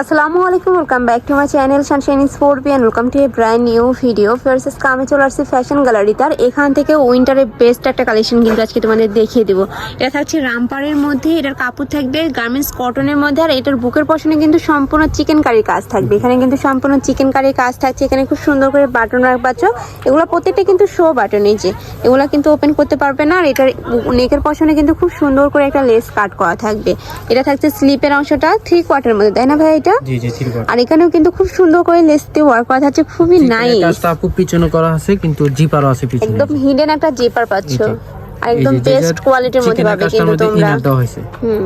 আসসালামু আলাইকুম welcome back to my channel sunshine স্পোর্টবিয়ান welcome to a brand new video ফার্সেস কামে চলে আসছি ফ্যাশন গ্যালারি তার। এখান থেকে উইন্টারের বেস্ট একটা কালেকশন কিন্তু আজকে তোমাদের দেখিয়ে দেবো। এটা থাকছে রামপাড়ের মধ্যে, এটার কাপড় থাকবে গার্মেন্টস কটনের মধ্যে, আর এটার বুকের পশনে কিন্তু সম্পূর্ণ চিকেন কারির কাজ থাকবে। এখানে কিন্তু সম্পূর্ণ চিকেন কারির কাজ থাকছে। এখানে খুব সুন্দর করে বাটন রাখ পাচ্ছ এগুলো প্রত্যেকটা কিন্তু শো বাটন এই যে, এগুলো কিন্তু ওপেন করতে পারবে না, আর এটার নেকের পশনে কিন্তু খুব সুন্দর করে একটা লেস কাট করা থাকবে। এটা থাকছে স্লিপের অংশটা থ্রি কোয়ার্টার মধ্যে, তাই না ভাই? এটা? জি জি থ্রি আর এখানেও কিন্তু খুব সুন্দর করে লেস দিয়ে ওয়ার্ক করা আছে খুবই নাইস কাজটা আপু পিছনে করা আছে কিন্তু জিপারও আছে পিছনে। একদম হিডেন একটা জিপার পাচ্ছো। আর একদম বেস্ট কোয়ালিটির মধ্যে পাবে কিন্তু তোমরা। হুম।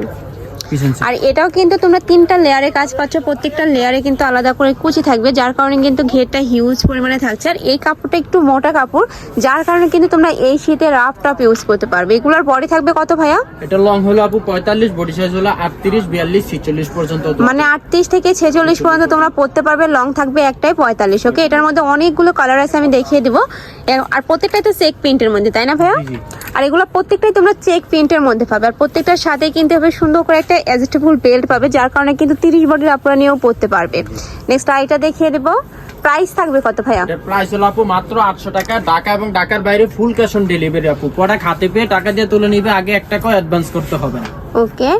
আর এটাও কিন্তু তোমরা তিনটা লেয়ারে কাজ পাচ্ছ প্রত্যেকটা লেয়ারে কিন্তু আলাদা করে কুচি থাকবে যার কারণে কিন্তু ঘেরটা হিউজ পরিমাণে থাকছে। আর এই কাপড়টা একটু মোটা কাপড় যার কারণে কিন্তু তোমরা এই শীতে রাফ টপ ইউজ করতে পারবে। এগুলোর বডি থাকবে কত ভাইয়া? এটা লং হলো আপু পঁয়তাল্লিশ বডি সাইজ হলো আটত্রিশ বিয়াল্লিশ ছিচল্লিশ পর্যন্ত মানে আটত্রিশ থেকে ছেচল্লিশ পর্যন্ত তোমরা পড়তে পারবে লং থাকবে একটাই পঁয়তাল্লিশ ওকে এটার মধ্যে অনেকগুলো কালার আছে আমি দেখিয়ে দিব। আর প্রত্যেকটাই তো চেক প্রিন্টের মধ্যে তাই না ভাইয়া। আর এগুলো প্রত্যেকটাই তোমরা চেক প্রিন্টের মধ্যে পাবে আর প্রত্যেকটার সাথে কিন্তু হবে সুন্দর করে একটা অ্যাডজাস্টেবল বেল্ট পাবে যার কারণে কিন্তু তিরিশ বডির আপনারা নিয়েও পড়তে পারবে। নেক্সট আইটা দেখিয়ে দেবো। প্রাইস থাকবে কত ভাইয়া? প্রাইস হলো আপু মাত্র আটশো টাকা। ঢাকা এবং ঢাকার বাইরে ফুল ক্যাশ অন ডেলিভারি আপু। প্রোডাক্ট হাতে পেয়ে টাকা দিয়ে তুলে নিবে আগে এক টাকাও অ্যাডভান্স করতে হবে। না ওকে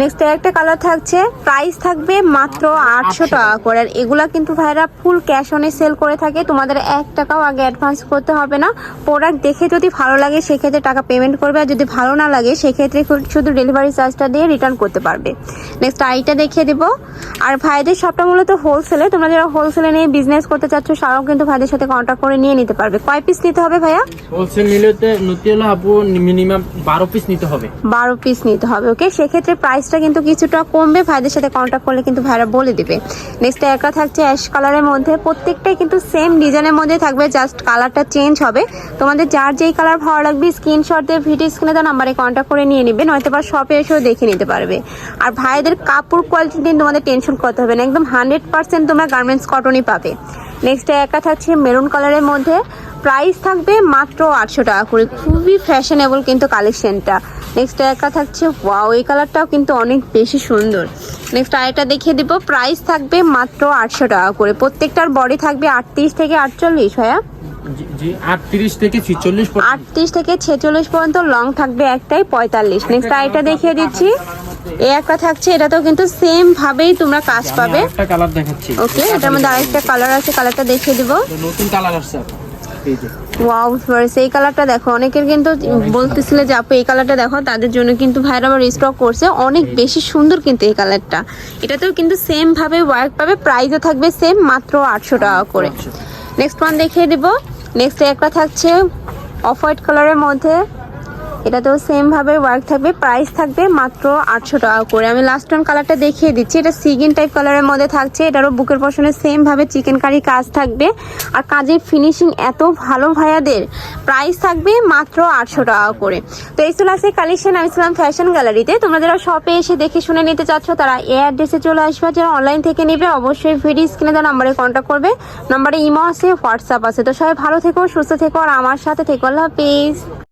নেক্সট একটা কালার থাকছে প্রাইস থাকবে মাত্র আটশো টাকা করে। আর এগুলা কিন্তু ভাইরা ফুল ক্যাশ অনে সেল করে থাকে। তোমাদের এক টাকাও আগে অ্যাডভান্স করতে হবে না। প্রোডাক্ট দেখে যদি ভালো লাগে সেক্ষেত্রে টাকা পেমেন্ট করবে। আর যদি ভালো না লাগে সেক্ষেত্রে শুধু ডেলিভারি চার্জটা দিয়ে রিটার্ন করতে পারবে। নেক্সট আইটা দেখিয়ে দিব। আর ভাইদের সবটা মূলত হোলসেলে তোমরা যারা হোলসেলে নিয়ে বিজনেস করতে চাচ্ছ তারাও কিন্তু ভাইদের সাথে কন্ট্যাক্ট করে নিয়ে নিতে পারবে। কয় পিস নিতে হবে ভাইয়া? হোলসেল নিলেতে নিতে হলে আপু মিনিমাম বারো পিস নিতে হবে। বারো পিস নিতে হবে ওকে সেক্ষেত্রে প্রাইসটা কিন্তু কিছুটা কমবে। ভাইদের সাথে কন্ট্যাক্ট করলে কিন্তু ভাইরা বলে দিবে। নেক্সট একটা থাকছে অ্যাশ কালারের মধ্যে। প্রত্যেকটাই কিন্তু সেম ডিজাইনের মধ্যে থাকবে। জাস্ট কালারটা চেঞ্জ হবে। তোমাদের যার যেই কালার ভালো লাগবে স্ক্রিনশট দিয়ে ভিডিও স্ক্রিনে তো নাম্বারে কন্ট্যাক্ট করে নিয়ে নিবে। নয়তো বা শপে এসেও দেখে নিতে পারবে। আর ভাইদের কাপড় কোয়ালিটি নিয়ে তোমাদের টেনশন করতে হবে না। একদম হান্ড্রেড পার্সেন্ট তোমরা গার্মেন্টস কটনই পাবে। নেক্সট একা থাকছে মেরুন কালারের মধ্যে। প্রাইস থাকবে মাত্র আটশো টাকা করে। খুবই ফ্যাশনেবল কিন্তু কালেকশনটা নেক্সট একা থাকছে ওয়াও এই কালারটাও কিন্তু অনেক বেশি সুন্দর। নেক্সট আরেকটা দেখিয়ে দিব। প্রাইস থাকবে মাত্র আটশো টাকা করে। প্রত্যেকটার বডি থাকবে আটত্রিশ থেকে আটচল্লিশ ভাইয়া। আটত্রিশ থেকে আটত্রিশ থেকে ছেচল্লিশ পর্যন্ত লং থাকবে একটাই পঁয়তাল্লিশ। নেক্সট আরেকটা দেখিয়ে দিচ্ছি। এই একটা থাকছে এটাতেও কিন্তু সেম ভাবেই তোমরা কাজ পাবে। একটা কালার দেখাচ্ছি। ওকে এটার মধ্যে আরেকটা কালার আছে কালারটা দেখিয়ে দিব। নতুন কালার আসছে। ওয়াও এই কালারটা দেখো অনেকের কিন্তু বলতেছিলে যে আপু এই কালারটা দেখো তাদের জন্য কিন্তু ভাইরা আবার স্টক করছে। অনেক বেশি সুন্দর কিন্তু এই কালারটা এটাতেও কিন্তু সেম ভাবে ওয়ার্ক পাবে প্রাইসও থাকবে সেম মাত্র আটশো টাকা করে। নেক্সট ওয়ান দেখিয়ে দিব। নেক্সট একটা থাকছে অফ হোয়াইট কালারের মধ্যে। এটাতেও সেম ভাবে ওয়ার্ক থাকবে প্রাইস থাকবে মাত্র আটশো টাকা করে। আমি লাস্ট ওয়ান কালারটা দেখিয়ে দিচ্ছি। এটা সিগিন টাইপ কালারের মধ্যে থাকছে। এটারও বুকের পশনে সেম ভাবে চিকেন কারি কাজ থাকবে। আর কাজের ফিনিশিং এত ভালো ভাইয়াদের প্রাইস থাকবে মাত্র আটশো টাকা করে। তো এই চলে আসে কালেকশন আমি ছিলাম ফ্যাশন গ্যালারিতে তোমরা যারা শপে এসে দেখে শুনে নিতে চাচ্ছ, তারা এ অ্যাড্রেসে চলে আসবে। যারা অনলাইন থেকে নেবে, অবশ্যই ভিডিও স্ক্রিনে দেওয়া নাম্বারে কন্ট্যাক্ট করবে। নাম্বারে ইমো আছে হোয়াটসঅ্যাপ আছে। তো সবাই ভালো থেকো, সুস্থ থেকো। আর আমার সাথে থেকো। আল্লাহ হাফিজ।